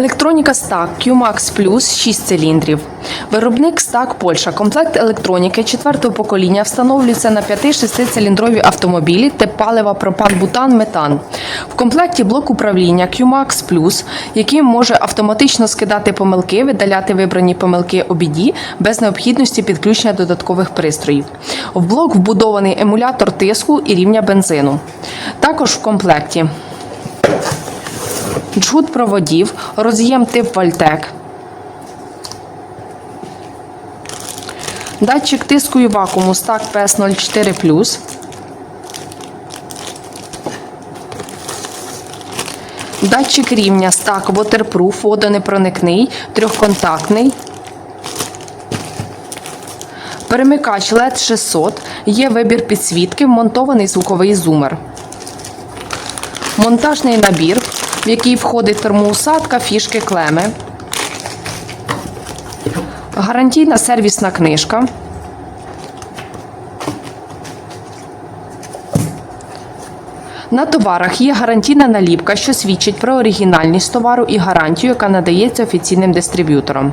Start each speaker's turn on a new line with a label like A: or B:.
A: Електроніка Stack QMAX Plus 6 циліндрів. Виробник Stack Польща. Комплект електроніки четвертого покоління встановлюється на 5-6 циліндрові автомобілі тип палива пропан бутан метан. В комплекті блок управління QMAX Plus, який може автоматично скидати помилки, видаляти вибрані помилки обіді без необхідності підключення додаткових пристроїв. В блок вбудований емулятор тиску і рівня бензину. Також в комплекті джгут проводів, роз'єм тип Вальтек, датчик тиску і вакууму. Stack PS04+, датчик рівня. Stack Waterproof, водонепроникний, трьохконтактний, перемикач LED 600, є вибір підсвітки, вмонтований звуковий зумер. Монтажний набір, в який входить термоусадка, фішки, клеми. Гарантійна сервісна книжка. На товарах є гарантійна наліпка, що свідчить про оригінальність товару і гарантію, яка надається офіційним дистриб'ютором.